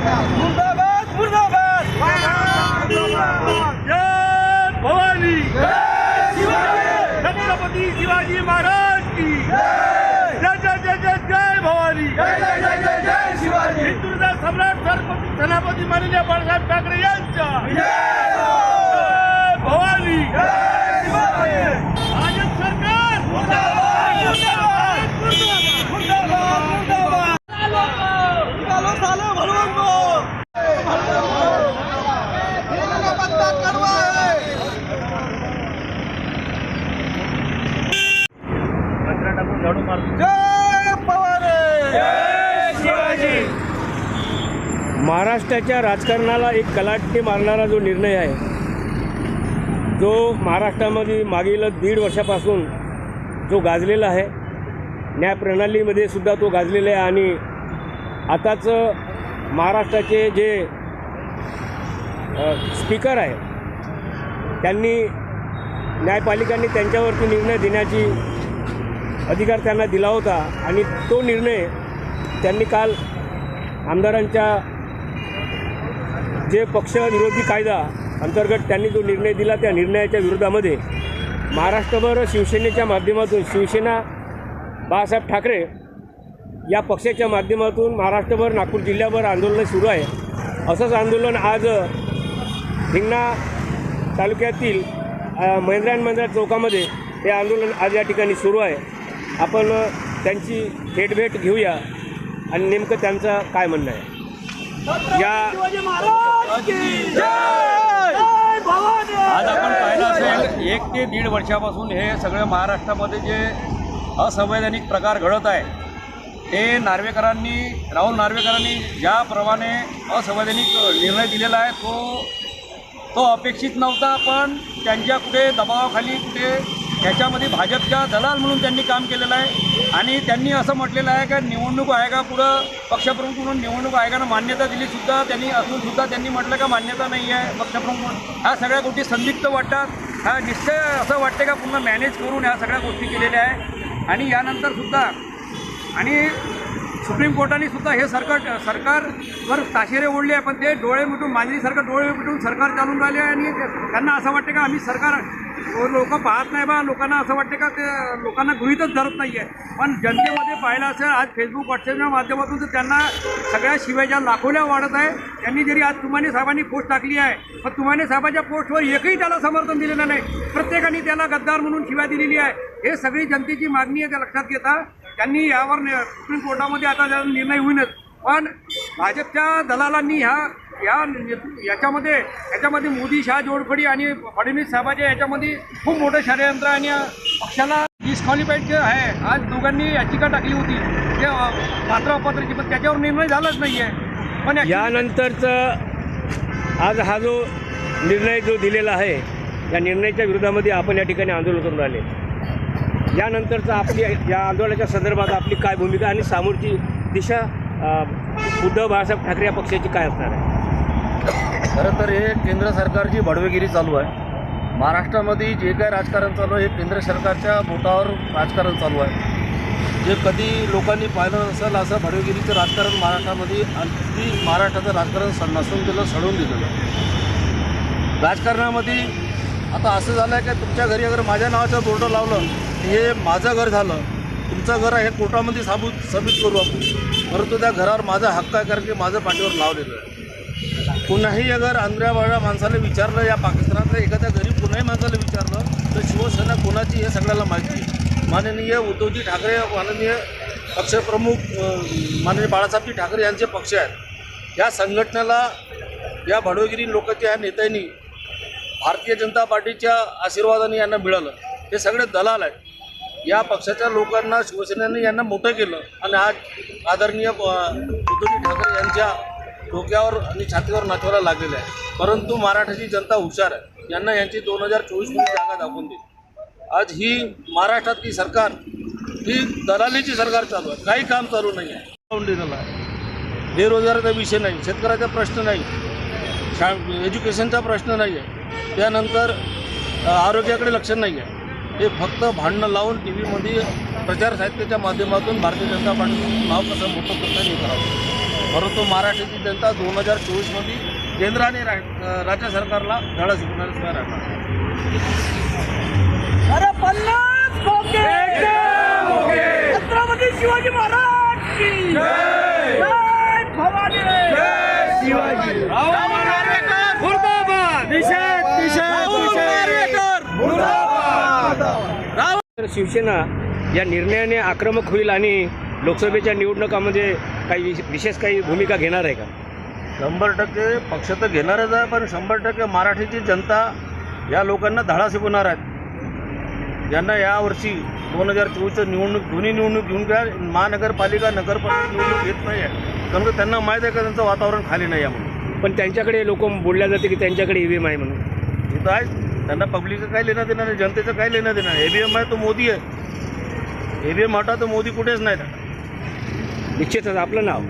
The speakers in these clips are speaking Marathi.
मुर्दाबाद मुर्दाबाद! जय भवानी! छत्रपती शिवाजी महाराज की! जय! जय जय जय जय भवानी! हिंदुजा सम्राट सेनापती माननीय बाळासाहेब ठाकरे यांच्या भवानी! महाराष्ट्राच्या राजकारणाला एक कलाटणी मारणारा जो निर्णय आहे जो महाराष्ट्रामध्ये मागील दीड वर्षापासून जो गाजलेला आहे न्यायप्रणालीमध्ये सुद्धा तो गाजलेला आहे आणि आताच महाराष्ट्राचे जे स्पीकर आहे त्यांनी न्यायपालिकांनी त्यांच्यावरती निर्णय देण्याची अधिकार त्यांना दिला होता आणि तो निर्णय त्यांनी काल आमदारांच्या जे पक्ष विरोधी कायदा अंतर्गत त्यांनी जो निर्णय दिला त्या निर्णयाच्या विरोधामध्ये महाराष्ट्रभर शिवसेनेच्या माध्यमातून शिवसेना बाळासाहेब ठाकरे या पक्षाच्या माध्यमातून महाराष्ट्रभर नागपूर जिल्ह्याभर आंदोलन सुरू आहे. असंच आंदोलन आज हिंगणा तालुक्यातील महिंद्रा अँड महिंद्रा चौकामध्ये हे आंदोलन आज या ठिकाणी सुरू आहे. आपण त्यांची त्यांची भेट घेऊया आणि नेमकं त्यांचं काय म्हणणं आहे? या आज आपण पाहिलं असेल एक ते दीड वर्षापासून हे सगळं महाराष्ट्रामध्ये जे असंवैधानिक प्रकार घडत आहे ते नार्वेकरांनी राहुल नार्वेकरांनी ज्याप्रमाणे असंवैधानिक निर्णय दिलेला आहे तो तो अपेक्षित नव्हता पण त्यांच्या कुठे दबावाखाली कुठे त्याच्यामध्ये भाजपच्या दलाल म्हणून त्यांनी काम केलेलं आहे. आणि त्यांनी असं म्हटलेलं आहे का निवडणूक आयोगापुढं पक्षप्रमुख म्हणून निवडणूक आयोगानं मान्यता दिलीसुद्धा त्यांनी असूनसुद्धा त्यांनी म्हटलं का मान्यता नाही आहे पक्षप्रमुख म्हणून. ह्या सगळ्या गोष्टी संदिग्ध वाटतात. हा निश्चय असं वाटते का पूर्ण मॅनेज करून ह्या सगळ्या गोष्टी केलेल्या आहे आणि यानंतर सुद्धा आणि सुप्रीम कोर्टाने सुद्धा हे सरकार सरकारवर ताशेरे ओढले आहे पण ते डोळे मिटून मांजरीसारखं डोळे मिटून सरकार चालून राहिले आहे आणि त्यांना असं वाटते का आम्ही सरकार लोक पाहत नाही बा. लोकांना असं वाटते का ते लोकांना गृहितच धरत नाही आहे पण जनतेमध्ये पाहिलं असेल आज फेसबुक व्हॉट्सअपच्या माध्यमातून तर त्यांना सगळ्या शिवायच्या लाखोल्या वाढत आहे त्यांनी जरी आज तुमाने साहेबांनी पोस्ट टाकली आहे पण तुमाने साहेबांच्या पोस्टवर एकही त्याला समर्थन दिलेलं नाही. प्रत्येकाने त्याला गद्दार म्हणून शिवाय दिलेली आहे. हे सगळी जनतेची मागणी आहे त्या लक्षात घेता. त्यांनी यावर सुप्रीम कोर्टामध्ये आता निर्णय होईनच. पण भाजपच्या दलालांनी ह्या या याच्यामध्ये याच्यामध्ये मोदी शहा जोडखडी आणि फडणवीस साहेबाच्या याच्यामध्ये खूप मोठं षडयंत्र आणि पक्षाला डिस्क्वालिफाईड आहे आज दोघांनी याचिका टाकली होती. ते पात्र अपात्राची पण त्याच्यावर निर्णय झालाच नाही आहे पण यानंतरचं आज हा जो निर्णय जो दिलेला आहे या निर्णयाच्या विरोधामध्ये आपण या ठिकाणी आंदोलन करून राहिले यानंतरचं आपली या आंदोलनाच्या संदर्भात आपली काय भूमिका आणि समोरची दिशा उद्धव बाळासाहेब ठाकरे या पक्षाची काय असणार आहे? खरं तर हे केंद्र सरकारची बडवेगिरी चालू आहे. महाराष्ट्रामध्ये जे काय राजकारण चालू आहे हे केंद्र सरकारच्या बोटावर राजकारण चालू आहे. जे कधी लोकांनी पाहिलं नसेल असं बडवेगिरीचं राजकारण महाराष्ट्रामध्ये अगदी महाराष्ट्राचं राजकारण स नसून दिलं सडून दिलेलं राजकारणामध्ये आता असं झालं आहे की तुमच्या घरी अगर माझ्या नावाचं बोर्ड लावलं हे माझं घर झालं तुमचं घर आहे हे कोर्टामध्ये साबूत सबमिट करू आपण. परंतु त्या घरावर माझा हक्क आहे कारण की माझं पाठीवर लावलेलं आहे. कुणाही अगर आंध्रावाड्या माणसाला विचारलं या पाकिस्तानातल्या एखाद्या गरीब कुणाही माणसाला विचारलं तर शिवसेना कोणाची हे सगळ्याला माहिती आहे. माननीय उद्धवजी ठाकरे माननीय पक्षप्रमुख माननीय बाळासाहेबजी ठाकरे यांचे पक्ष आहेत. या संघटनेला या भडवगिरी लोकांच्या या नेत्यांनी भारतीय जनता पार्टीच्या आशीर्वादाने यांना मिळालं. हे सगळे दलाल आहेत. या पक्षाच्या लोकांना शिवसेनेने यांना मोठं केलं. आणि आज आदरणीय उद्धवजी ठाकरे यांच्या डोक्यावर आणि छातीवर नाचवायला लागलेलं आहे. परंतु मराठाची जनता हुशार आहे. यांना यांची दोन हजार चोवीसमध्ये जागा दाखवून देईल आज ही महाराष्ट्रातली सरकार ही दलालीची सरकार चालू आहे. काही काम चालू नाही आहे. बेरोजगाराचा विषय नाही शेतकऱ्याचा प्रश्न नाही शा एज्युकेशनचा प्रश्न नाही आहे. त्यानंतर आरोग्याकडे लक्ष नाही आहे. हे फक्त भांडणं लावून टी व्हीमध्ये प्रचार साहित्याच्या माध्यमातून भारतीय जनता पार्टीचं नाव कसं मोठं करता येईल करावं. परंतु महाराष्ट्राची जनता दोन हजार चोवीसमध्ये केंद्र आणि रा अ, राज्य सरकारला धडा शिकवणारच राहणार. छत्रपती शिवाजी महाराज की! जय! भवानी! शिवाजी! राहुल नार्वेकर मुर्दाबाद निषेध निषेध तर शिवसेना या निर्णयाने आक्रमक होईल आणि लोकसभेच्या निवडणुकामध्ये काही विश- विशेष काही भूमिका घेणार आहे का? शंभर टक्के पक्ष तर घेणारच आहे पण शंभर टक्के मराठीची जनता या लोकांना धडा शिकवणार आहेत ज्यांना यावर्षी दोन हजार चोवीसचं निवडणूक दोन्ही निवडणूक घेऊन घ्या महानगरपालिका नगरपालिका निवडणूक घेत नाही आहे कारण त्यांना माहीत आहे का त्यांचं वातावरण खाली नाही आहे म्हणून? पण त्यांच्याकडे लोक बोलल्या जाते की त्यांच्याकडे ईव्हीएम आहे म्हणून. इथं आहे त्यांना पब्लिकचं काय लेणं देणार आहे जनतेचं काय लेणं देणार आहे एबीएम आहे तो मोदी आहे. एबीएम हटा तर मोदी कुठेच नाही निश्चितच आपलं नाव.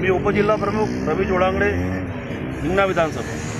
मी उपजिल्हा प्रमुख रवी जोडांगडे हिंगणा विधानसभा.